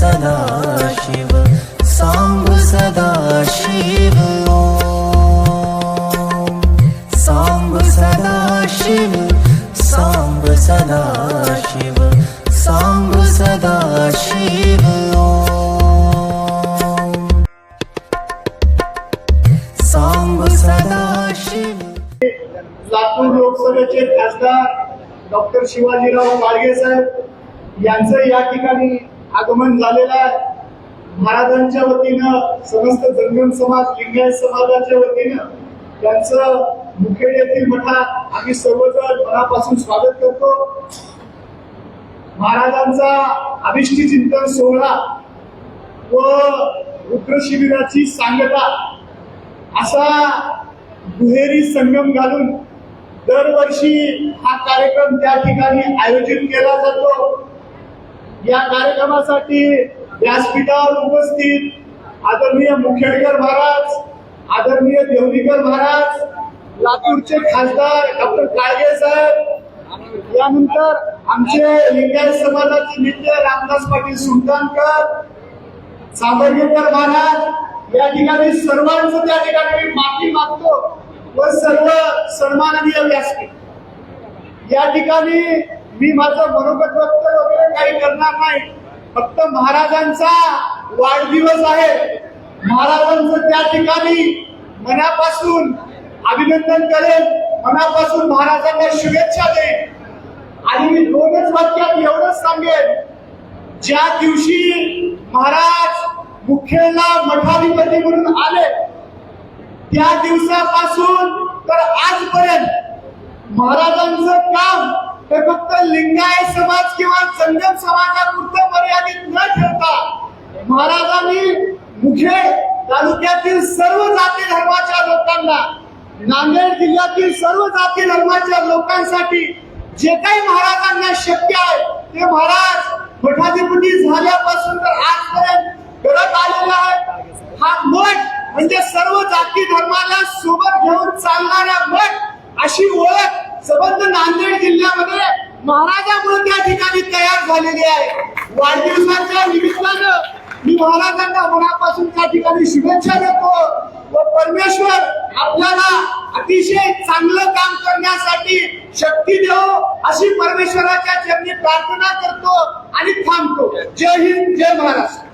सदा शिव सांब सदा शिव ओम सांब सदा शिव सांब सदा शिव सांब सदा शिव ओम सांब सदा शिव लातूर लोकसभेचे खासदार डॉक्टर शिवाजीराव माळगे साहेब यांचं या ठिकाणी आगमन झालेलं आहे. महाराजांच्या वतीनं समस्त जंगम समाज लिंगायत समाजाच्या वतीनं त्यांचं मुखेड येथील मठात आम्ही सर्वजण मनापासून स्वागत करतो. महाराजांचा अभिष्टी चिंतन सोहळा व रुद्र शिबिराची सांगता असा दुहेरी संगम घालून दरवर्षी हा कार्यक्रम त्या ठिकाणी आयोजित केला जातो. या कार्यक्रमासाठी व्यासपीठावर उपस्थित आदरणीय मुखेडकर महाराज आदरणीय देवलीकर महाराज लातूरचे खासदार डॉक्टर काळगे साहेब यानंतर आमचे लिंगायत समाजाचे नेते रामदास पाटील सुलतानकर साबरगेकर महाराज या ठिकाणी सर्वांचं त्या ठिकाणी मी माफी मागतो व सर्व सन्माननीय व्यासपीठ. या ठिकाणी मी माझं मनोगत व्यक्त वगैरे काही करणार नाही. फक्त महाराजांचा वाढदिवस आहे. महाराजांचं त्या ठिकाणी मनापासून अभिनंदन करेल मनापासून महाराजांना शुभेच्छा देईल आणि मी दोनच वाक्यात एवढंच सांगेन. ज्या दिवशी महाराज मुख्यला मठाधिपती म्हणून आले त्या दिवसापासून महाराजांचं काम हे फक्त लिंगायत समाज किंवा संगम समाजापुरतं मर्यादित न ठेवता महाराजांनी मुखे तालुक्यातील सर्व जाती धर्माच्या लोकांना नांदेड जिल्ह्यातील सर्व जाती धर्माच्या लोकांसाठी जे काही महाराजांना शक्य आहे ते महाराज मठाधिपती झाल्यापासून तर आजपर्यंत करत आलेला आहे हा मठ म्हणजे सर्व जाती धर्माला सोबत घेऊन चालणारा मठ अशी ओळख सबंध नांदेड जिल्ह्यामध्ये महाराजामुळे त्या ठिकाणी तयार झालेली आहे. वाढदिवसाच्या निमित्तानं मी महाराजांना मनापासून त्या ठिकाणी शुभेच्छा देतो व परमेश्वर आपल्याला अतिशय चांगलं काम करण्यासाठी शक्ती देव अशी परमेश्वराच्या चरणी प्रार्थना करतो आणि थांबतो. जय हिंद जय महाराष्ट्र.